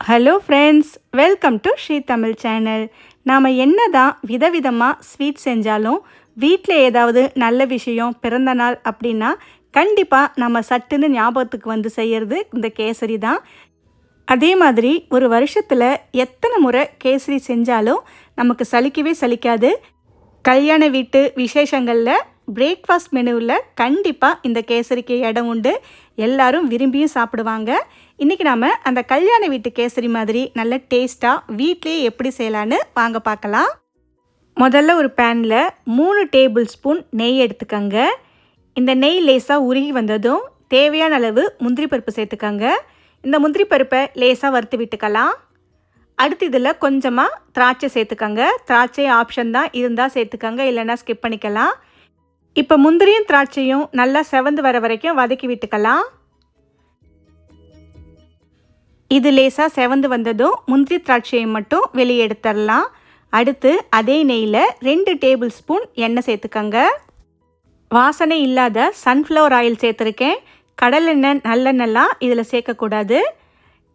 Hello friends welcome to Shri Tamil channel நாம் என்ன தான் விதவிதமாக ஸ்வீட் செஞ்சாலும் வீட்டில் ஏதாவது நல்ல விஷயம் பிறந்த நாள் அப்படின்னா கண்டிப்பாக நம்ம சட்டுன்னு ஞாபகத்துக்கு வந்து செய்கிறது இந்த கேசரி தான். அதே மாதிரி ஒரு வருஷத்தில் எத்தனை முறை கேசரி செஞ்சாலும் நமக்கு சலிக்கவே சலிக்காது. கல்யாண வீட்டு விசேஷங்களில் பிரேக்ஃபாஸ்ட் மெனுவில் கண்டிப்பாக இந்த கேசரிக்கு இடம் உண்டு. எல்லாரும் விரும்பியும் சாப்பிடுவாங்க. இன்றைக்கி நாம் அந்த கல்யாண வீட்டு கேசரி மாதிரி நல்ல டேஸ்ட்டாக வீட்லேயே எப்படி செய்யலான்னு வாங்க பார்க்கலாம். முதல்ல ஒரு பேனில் மூணு டேபிள் ஸ்பூன் நெய் எடுத்துக்கோங்க. இந்த நெய் லேசாக உருகி வந்ததும் தேவையான அளவு முந்திரி பருப்பு சேர்த்துக்கோங்க. இந்த முந்திரி பருப்பை லேசாக வறுத்து விட்டுக்கலாம். அடுத்து இதில் கொஞ்சமாக திராட்சை சேர்த்துக்கோங்க. திராட்சை ஆப்ஷன் தான் இருந்தால் சேர்த்துக்கோங்க. இல்லைன்னா ஸ்கிப் பண்ணிக்கலாம். இப்போ முந்திரியும் திராட்சையும் நல்லா செவந்து வர வரைக்கும் வதக்கி விட்டுக்கலாம். இது லேசாக செவந்து வந்ததும் முந்திரி திராட்சையை மட்டும் வெளியே எடுத்துடலாம். அடுத்து அதே நெய்யில் ரெண்டு டேபிள் ஸ்பூன் எண்ணெய் சேர்த்துக்கோங்க. வாசனை இல்லாத சன்ஃப்ளவர் ஆயில் சேர்த்துருக்கேன். கடலெண்ணெய் நல்லெண்ணெய்லாம் இதில் சேர்க்கக்கூடாது.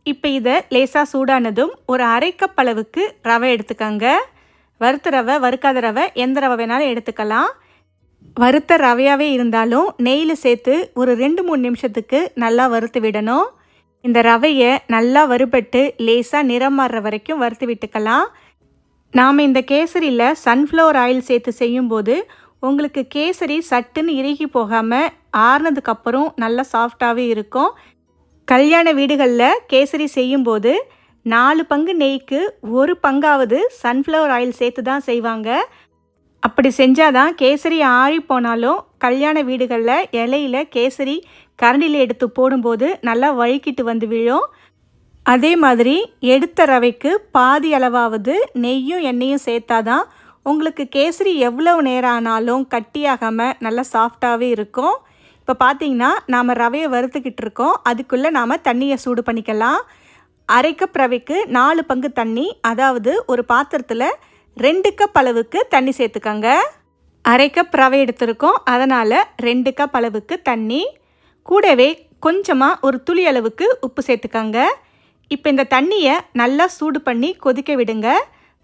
இப்போ இதை லேசாக சூடானதும் ஒரு அரை கப் அளவுக்கு ரவை எடுத்துக்கோங்க. வறுத்த ரவை வறுக்காத ரவை எந்த ரவை வேணாலும் எடுத்துக்கலாம். வறுத்த ரவையாகவே இருந்தாலும் நெய்யில் சேர்த்து ஒரு ரெண்டு மூணு நிமிஷத்துக்கு நல்லா வறுத்து விடணும். இந்த ரவையை நல்லா வறுபட்டு லேசாக நிறம் மாறுற வரைக்கும் வறுத்து விட்டுக்கலாம். நாம் இந்த கேசரியில் சன்ஃப்ளவர் ஆயில் சேர்த்து செய்யும்போது உங்களுக்கு கேசரி சட்டுன்னு இறுகி போகாமல் ஆறுனதுக்கப்புறம் நல்லா சாஃப்டாகவே இருக்கும். கல்யாண வீடுகளில் கேசரி செய்யும்போது நாலு பங்கு நெய்க்கு ஒரு பங்காவது சன்ஃப்ளவர் ஆயில் சேர்த்து தான் செய்வாங்க. அப்படி செஞ்சாதான் கேசரி ஆறி போனாலும் கல்யாண வீடுகளில் இலையில் கேசரி கரண்டியில் எடுத்து போடும்போது நல்லா வழுக்கிட்டு வந்து விழும். அதே மாதிரி எடுத்த ரவைக்கு பாதி அளவாவது நெய்யும் எண்ணெயும் சேர்த்தாதான் உங்களுக்கு கேசரி எவ்வளவு நேரம் ஆனாலும் கட்டியாகாமல் நல்லா சாஃப்டாகவே இருக்கும். இப்போ பார்த்தீங்கன்னா நாம் ரவையை வறுத்துக்கிட்டு இருக்கோம். அதுக்குள்ளே நாம் தண்ணியை சூடு பண்ணிக்கலாம். அரை கப் ரவைக்கு நாலு பங்கு தண்ணி அதாவது ஒரு பாத்திரத்தில் ரெண்டு கப் அளவுக்கு தண்ணி சேர்த்துக்கோங்க. அரை கப் ரவை எடுத்திருக்கோம். அதனால் ரெண்டு கப் அளவுக்கு தண்ணி. கூடவே கொஞ்சமாக ஒரு துளி அளவுக்கு உப்பு சேர்த்துக்கோங்க. இப்போ இந்த தண்ணியை நல்லா சூடு பண்ணி கொதிக்க விடுங்க.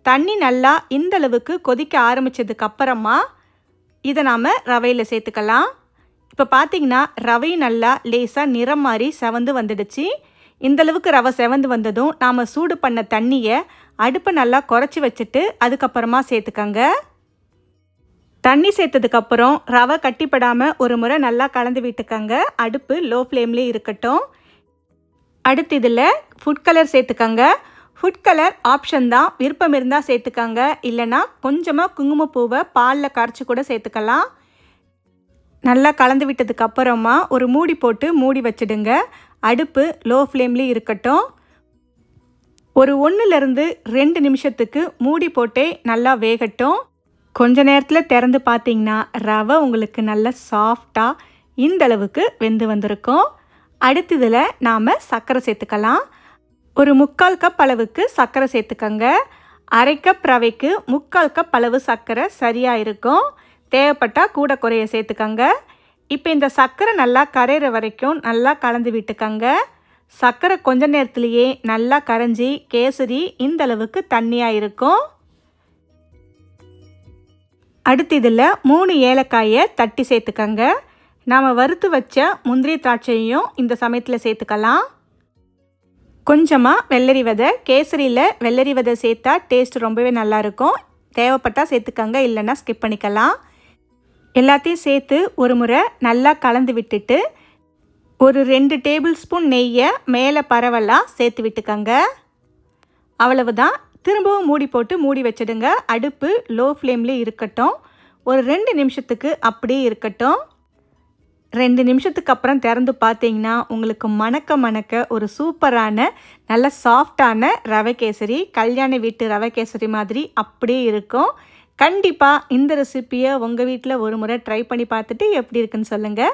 தண்ணி நல்லா இந்த அளவுக்கு கொதிக்க ஆரம்பித்ததுக்கு அப்புறமா இதை நாம் ரவையில் சேர்த்துக்கலாம். இப்போ பார்த்தீங்கன்னா ரவை நல்லா லேசாக நிறம் மாதிரி செவந்து வந்துடுச்சு. இந்தளவுக்கு ரவை செவந்து வந்ததும் நாம் சூடு பண்ண தண்ணியை அடுப்பை நல்லா குறைச்சி வச்சுட்டு அதுக்கப்புறமா சேர்த்துக்கங்க. தண்ணி சேர்த்ததுக்கப்புறம் ரவை கட்டிப்படாமல் ஒரு முறை நல்லா கலந்து விட்டுக்கங்க. அடுப்பு லோ ஃப்ளேம்லேயே இருக்கட்டும். அடுத்து இதில் ஃபுட் கலர் சேர்த்துக்கங்க. ஃபுட் கலர் ஆப்ஷன் தான். விருப்பம் இருந்தால் சேர்த்துக்கங்க. இல்லைனா கொஞ்சமாக குங்குமப்பூவை பாலில் கரைச்சி கூட சேர்த்துக்கலாம். நல்லா கலந்து விட்டதுக்கு அப்புறமா ஒரு மூடி போட்டு மூடி வச்சிடுங்க. அடுப்பு லோ ஃப்ளேம்லேயே இருக்கட்டும். ஒரு ஒன்றுலேருந்து ரெண்டு நிமிஷத்துக்கு மூடி போட்டே நல்லா வேகட்டும். கொஞ்ச நேரத்தில் திறந்து பார்த்தீங்கன்னா ரவை உங்களுக்கு நல்ல சாஃப்டாக இந்தளவுக்கு வெந்து வந்திருக்கும். அடுத்ததில் நாம் சர்க்கரை சேர்த்துக்கலாம். ஒரு முக்கால் கப் அளவுக்கு சர்க்கரை சேர்த்துக்கோங்க. அரை கப் ரவைக்கு முக்கால் கப் அளவு சர்க்கரை சரியாக இருக்கும். தேவைப்பட்டால் கூட குறைய சேர்த்துக்கங்க. இப்போ இந்த சர்க்கரை நல்லா கரையிற வரைக்கும் நல்லா கலந்து விட்டுக்கோங்க. சர்க்கரை கொஞ்ச நேரத்துலேயே நல்லா கரைஞ்சி கேசரி இந்த அளவுக்கு தண்ணியாக இருக்கும். அடுத்து இதில் மூணு ஏலக்காயை தட்டி சேர்த்துக்கங்க. நாம் வறுத்து வச்ச முந்திரி திராட்சையும் இந்த சமயத்தில் சேர்த்துக்கலாம். கொஞ்சமாக வெள்ளரி விதை கேசரியில் வெள்ளரி விதை சேர்த்தா டேஸ்ட் ரொம்பவே நல்லாயிருக்கும் தேவைப்பட்டால் சேர்த்துக்கங்க இல்லைன்னா ஸ்கிப் பண்ணிக்கலாம். எல்லாத்தையும் சேர்த்து ஒரு முறை நல்லா கலந்து விட்டுட்டு ஒரு ரெண்டு டேபிள் ஸ்பூன் நெய்யை மேலே பரவலாக சேர்த்து விட்டுக்கங்க. அவ்வளவுதான். திரும்பவும் மூடி போட்டு மூடி வச்சிடுங்க. அடுப்பு லோ ஃப்ளேம்லேயே இருக்கட்டும். ஒரு ரெண்டு நிமிஷத்துக்கு அப்படியே இருக்கட்டும். ரெண்டு நிமிஷத்துக்கு அப்புறம் திறந்து பார்த்தீங்கன்னா உங்களுக்கு மணக்க மணக்க ஒரு சூப்பரான நல்ல சாஃப்டான ரவை கேசரி கல்யாண வீட்டு ரவை கேசரி மாதிரி அப்படியே இருக்கும். கண்டிப்பாக இந்த ரெசிப்பியை உங்கள் வீட்டில் ஒரு முறை ட்ரை பண்ணி பார்த்துட்டு எப்படி இருக்குன்னு சொல்லுங்கள்